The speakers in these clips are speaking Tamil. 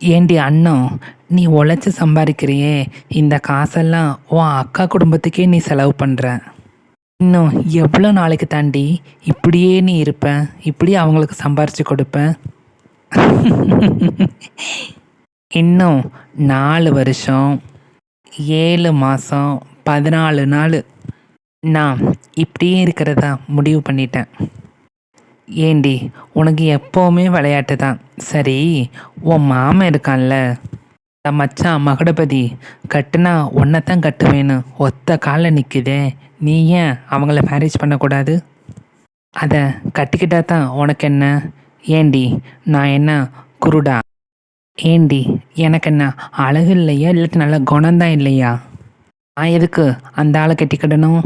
ஏண்டி அண்ணன் நீ உழைச்சி சம்பாதிக்கிறியே இந்த காசெல்லாம் உன் அக்கா குடும்பத்துக்கே நீ செலவு பண்ணுற இன்னும் எவ்வளோ நாளைக்கு தாண்டி இப்படியே நீ இருப்ப இப்படியே அவங்களுக்கு சம்பாரித்து கொடுப்பேன் இன்னும் நாலு வருஷம் ஏழு மாதம் பதினாலு நாள். நான் இப்படியே இருக்கிறதா முடிவு பண்ணிட்டேன். ஏண்டி உனக்கு எப்போவுமே விளையாட்டு தான். சரி உன் மாமன் இருக்கான்ல. மச்சான் மகுடபதி கட்டுனா ஒன்றைத்தான் கட்டுவேன்னு ஒத்த காலில் நிற்குதே நீ ஏன் அவங்கள மேரேஜ் பண்ணக்கூடாது? அதை கட்டிக்கிட்டா தான் உனக்கு என்ன? ஏண்டி நான் என்ன குருடா? ஏண்டி எனக்கு என்ன அழகு இல்லையா? இல்லாட்டி நல்ல குணம்தான் இல்லையா? நான் எதுக்கு அந்த ஆளை கட்டிக்கிடணும்?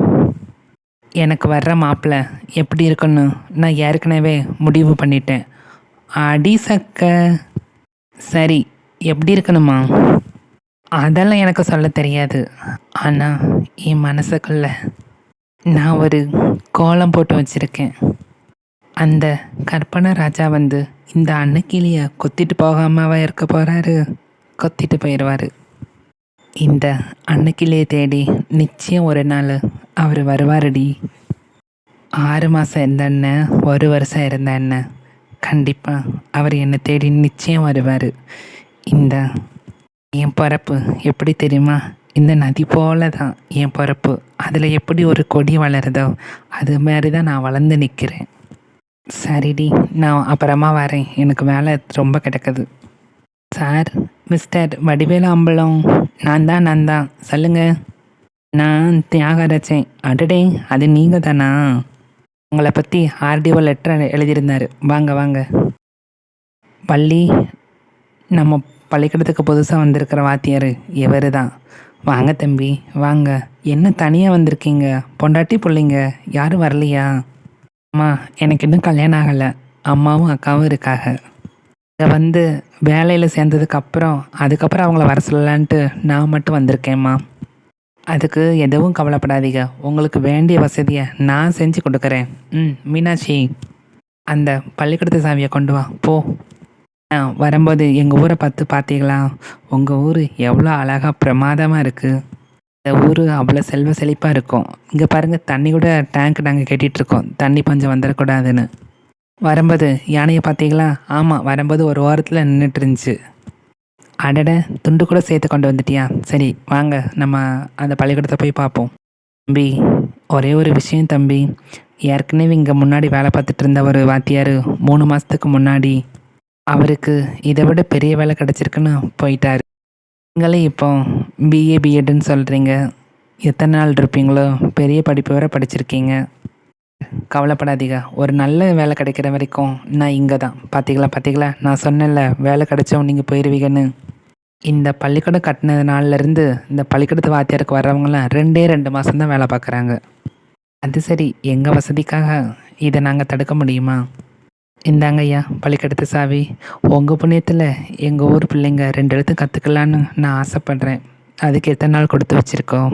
எனக்கு வர்ற மாப்பிள்ளை எப்படி இருக்குன்னு நான் ஏற்கனவே முடிவு பண்ணிட்டேன். அடி சக்க. சரி எப்படி இருக்கணுமா? அதெல்லாம் எனக்கு சொல்ல தெரியாது. ஆனால் என் மனசுக்குள்ள நான் ஒரு கோலம் போட்டு வச்சுருக்கேன். அந்த கற்பனை ராஜா வந்து இந்த அன்னக்கிளியை கொத்திட்டு போகாமவா இருக்க போகிறாரு கொத்திட்டு போயிடுவார் இந்த அன்னக்கிளியை தேடி நிச்சயம் ஒரு நாள் அவர் வருவாரடி. ஆறு மாதம் இருந்த அண்ணன் ஒரு வருஷம் இருந்த அண்ணன் கண்டிப்பாக அவர் என்னை தேடி நிச்சயம் வருவார். இந்த என் பிறப்பு எப்படி தெரியுமா? இந்த நதி போல தான் என் பிறப்பு. அதில் எப்படி ஒரு கொடி வளருதோ அது மாதிரி தான் நான் வளர்ந்து நிற்கிறேன் சரிடி நான் அப்புறமா வரேன். எனக்கு வேலை ரொம்ப கிடக்குது. Sir mister Vadivelu Ambalam. நான் தான் நான் தான். சொல்லுங்கள் நான் தியாகராஜன் அடடே அது நீங்கள் தானா உங்களை பற்றி ஆர்டிஓ லெட்டர் எழுதியிருந்தார். வாங்க வாங்க. பள்ளி நம்ம பள்ளிக்கூடத்துக்கு புதுசாக வந்திருக்கிற வாத்தியார் இவர் தான் வாங்க தம்பி வாங்க. என்ன தனியாக வந்திருக்கீங்க? பொண்டாட்டி பிள்ளைங்க யாரும் வரலையா? அம்மா எனக்கு இன்னும் கல்யாணம் ஆகலை. அம்மாவும் அக்காவும் இருக்காங்க. இங்கே வந்து வேலையில் சேர்ந்ததுக்கப்புறம் அதுக்கப்புறம் அவங்கள வர சொல்லலான்ட்டு நான் மட்டும் வந்திருக்கேம்மா அதுக்கு எதுவும் கவலைப்படாதீங்க. உங்களுக்கு வேண்டிய வசதியை நான் செஞ்சு கொடுக்குறேன். ம் மீனாட்சி அந்த பள்ளிக்கூடத்து சாவியை கொண்டு வா. போ. வரும்போது எங்கள் ஊரை பார்த்து பார்த்தீங்களா? உங்கள் ஊர் எவ்வளோ அழகாக பிரமாதமாக இருக்குது இந்த ஊர் அவ்வளோ செல்வ செழிப்பாக இருக்கும். இங்கே பாருங்கள் தண்ணி கூட டேங்க் நாங்கள் கட்டிகிட்ருக்கோம் தண்ணி பஞ்சம் வந்துடக்கூடாதுன்னு. வரும்போது யானையை பார்த்தீங்களா? ஆமாம் வரும்போது ஒரு ஓரத்தில் நின்றுட்டு இருந்துச்சு. அடட துண்டு கூட சேர்த்து கொண்டு வந்துட்டியா? சரி வாங்க நம்ம அந்த பள்ளிக்கூடத்தை போய் பார்ப்போம். தம்பி ஒரே ஒரு விஷயம் தம்பி. ஏற்கனவே இங்கே முன்னாடி வேலை பார்த்துட்டு இருந்த ஒரு வாத்தியார் மூணு மாதத்துக்கு முன்னாடி அவருக்கு இதை விட பெரிய வேலை கிடச்சிருக்குன்னு போயிட்டார். நீங்களே இப்போ பிஏ பிஎட்னு சொல்கிறீங்க எத்தனை நாள் இருப்பீங்களோ பெரிய படிப்பு வரை படிச்சிருக்கீங்க. கவலைப்படாதீங்க. ஒரு நல்ல வேலை கிடைக்கிற வரைக்கும் நான் இங்கே தான் பார்த்தீங்களா பார்த்தீங்களா நான் சொன்னேன்ல வேலை கிடைச்சோம் நீங்கள் போயிடுவீங்கன்னு இந்த பள்ளிக்கூடம் கட்டின நாள்லேருந்து இந்த பள்ளிக்கூடத்து வாத்தியாருக்கு வர்றவங்களாம் ரெண்டே ரெண்டு மாதம் தான் வேலை பார்க்குறாங்க. அது சரி எங்கள் வசதிக்காக இதை நாங்கள் தடுக்க முடியுமா? இந்தாங்க ஐயா பள்ளிக்கடத்து சாவி. உங்கள் புண்ணியத்தில் எங்கள் ஊர் பிள்ளைங்க ரெண்டு எழுத்து கற்றுக்கலான்னு நான் ஆசைப்பட்றேன். அதுக்கு எத்தனை நாள் கொடுத்து வச்சுருக்கோம்.